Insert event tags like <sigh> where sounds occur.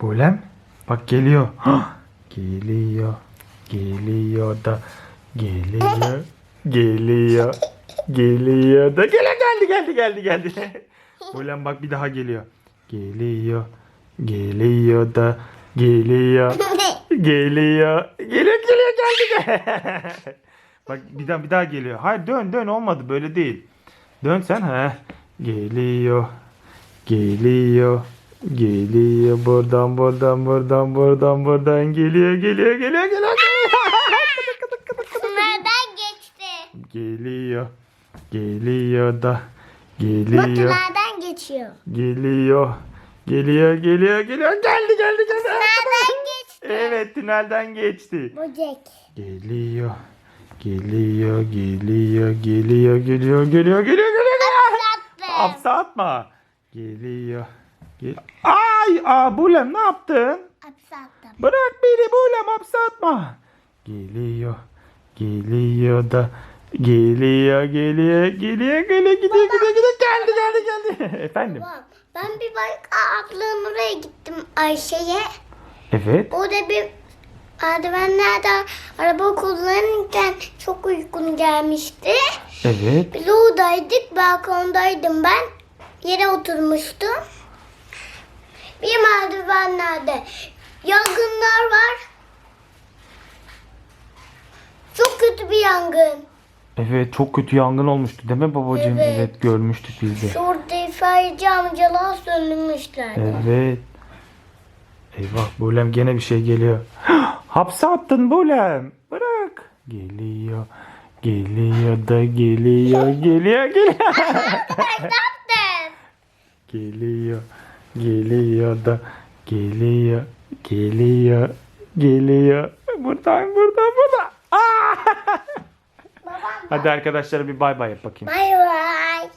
Bulem. Bak geliyor. Geliyor. Geliyor da. Geliyor. Geliyor. Geliyor da. Gele geldi geldi geldi geldi. <laughs> Bulem bak bir daha geliyor. Geliyor. Geliyor da. Geliyor. Geliyor. Geliyor geliyor geldi. <laughs> Bak bir daha bir daha geliyor. Hayır dön dön olmadı böyle değil. Dön sen ha. Geliyor. Geliyor. Geliyor buradan buradan buradan buradan buradan geliyor geliyor geliyor geliyor. Nereden geçti? Geliyor. Geliyor da. Geliyor. nereden geçiyor? Geliyor. Geliyor geliyor geliyor. Geldi geldi geldi. Nereden geçti? Evet tünelden geçti. Böcek. Geliyor. Geliyor, geliyor, geliyor, geliyor, geliyor, geliyor, geliyor. Hapse atma. Geliyor. Gel Ay, aa Bulem ne yaptın? Hapse attım. Bırak beni Bulem hapse atma. Geliyor. Geliyor da. Geliyor, geliyor, geliyor, geliyor, gidiyor, gidiyor, gidiyor. Geldi, geldi, geldi. <laughs> Efendim. Bak, Ben bir bak ablanın oraya gittim Ayşe'ye. Evet. O da bir merdivenlerden araba kullanırken çok uykum gelmişti. Evet. Biz oradaydık, balkondaydım ben. Yere oturmuştum. Bir merdivenlerde yangınlar var. Çok kötü bir yangın. Evet, çok kötü yangın olmuştu değil mi babacığım? Evet. Evet, görmüştük biz de. Şurada itfaiyeci amcalar söndürmüşler. Evet. Eyvah Bulem gene bir şey geliyor. <gasps> Hapse attın Bulem. Bırak. Geliyor. Geliyor da geliyor. Geliyor geliyor. <laughs> Geliyor. Geliyor da geliyor. Geliyor. Geliyor. Buradan buradan buradan. Aa! Babam Hadi arkadaşlara bir bay bay yap bakayım. bay bay.